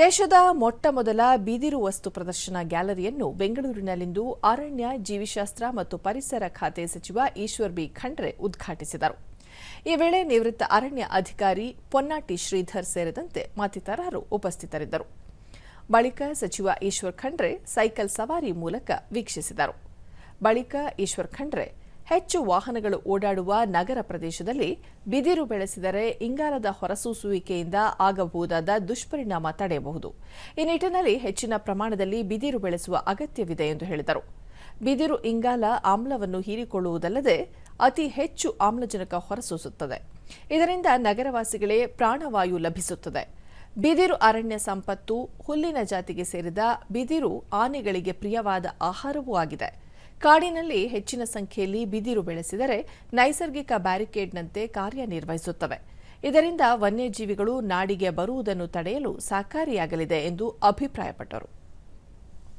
ದೇಶದ ಮೊಟ್ಟ ಮೊದಲ ಬಿದಿರು ವಸ್ತು ಪ್ರದರ್ಶನ ಗ್ಯಾಲರಿಯನ್ನು ಬೆಂಗಳೂರಿನಲ್ಲಿಂದು ಅರಣ್ಯ, ಜೀವಿಶಾಸ್ತ್ರ ಮತ್ತು ಪರಿಸರ ಖಾತೆ ಸಚಿವ ಈಶ್ವರ್ ಬಿ. ಖಂಡ್ರೆ ಉದ್ಘಾಟಿಸಿದರು. ಈ ವೇಳೆ ನಿವೃತ್ತ ಅರಣ್ಯ ಅಧಿಕಾರಿ ಪೊನ್ನಾಟಿ ಶ್ರೀಧರ್ ಸೇರಿದಂತೆ ಮತ್ತಿತರರು ಉಪಸ್ಥಿತರಿದ್ದರು. ಬಳಿಕ ಸಚಿವ ಈಶ್ವರ್ ಖಂಡ್ರೆ ಸೈಕಲ್ ಸವಾರಿ ಮೂಲಕ ವೀಕ್ಷಿಸಿದರು. ಬಳಿಕ ಈಶ್ವರ್ ಖಂಡ್ರೆ ಹೆಚ್ಚು ವಾಹನಗಳು ಓಡಾಡುವ ನಗರ ಪ್ರದೇಶದಲ್ಲಿ ಬಿದಿರು ಬೆಳೆಸಿದರೆ ಇಂಗಾಲದ ಹೊರಸೂಸುವಿಕೆಯಿಂದ ಆಗಬಹುದಾದ ದುಷ್ಪರಿಣಾಮ ತಡೆಯಬಹುದು. ಈ ನಿಟ್ಟಿನಲ್ಲಿ ಹೆಚ್ಚಿನ ಪ್ರಮಾಣದಲ್ಲಿ ಬಿದಿರು ಬೆಳೆಸುವ ಅಗತ್ಯವಿದೆ ಎಂದು ಹೇಳಿದರು. ಬಿದಿರು ಇಂಗಾಲ ಆಮ್ಲವನ್ನು ಹೀರಿಕೊಳ್ಳುವುದಲ್ಲದೆ ಅತಿ ಹೆಚ್ಚು ಆಮ್ಲಜನಕ ಹೊರಸೂಸುತ್ತದೆ. ಇದರಿಂದ ನಗರವಾಸಿಗಳೇ ಪ್ರಾಣವಾಯು ಲಭಿಸುತ್ತದೆ. ಬಿದಿರು ಅರಣ್ಯ ಸಂಪತ್ತು ಹುಲ್ಲಿನ ಜಾತಿಗೆ ಸೇರಿದ ಬಿದಿರು ಆನೆಗಳಿಗೆ ಪ್ರಿಯವಾದ ಆಹಾರವೂ ಆಗಿದೆ. ಕಾಡಿನಲ್ಲಿ ಹೆಚ್ಚಿನ ಸಂಖ್ಯೆಯಲ್ಲಿ ಬಿದಿರು ಬೆಳೆಸಿದರೆ ನೈಸರ್ಗಿಕ ಬ್ಯಾರಿಕೇಡ್ನಂತೆ ಕಾರ್ಯನಿರ್ವಹಿಸುತ್ತವೆ. ಇದರಿಂದ ವನ್ಯಜೀವಿಗಳು ನಾಡಿಗೆ ಬರುವುದನ್ನು ತಡೆಯಲು ಸಹಕಾರಿಯಾಗಲಿದೆ ಎಂದು ಅಭಿಪ್ರಾಯಪಟ್ಟರು.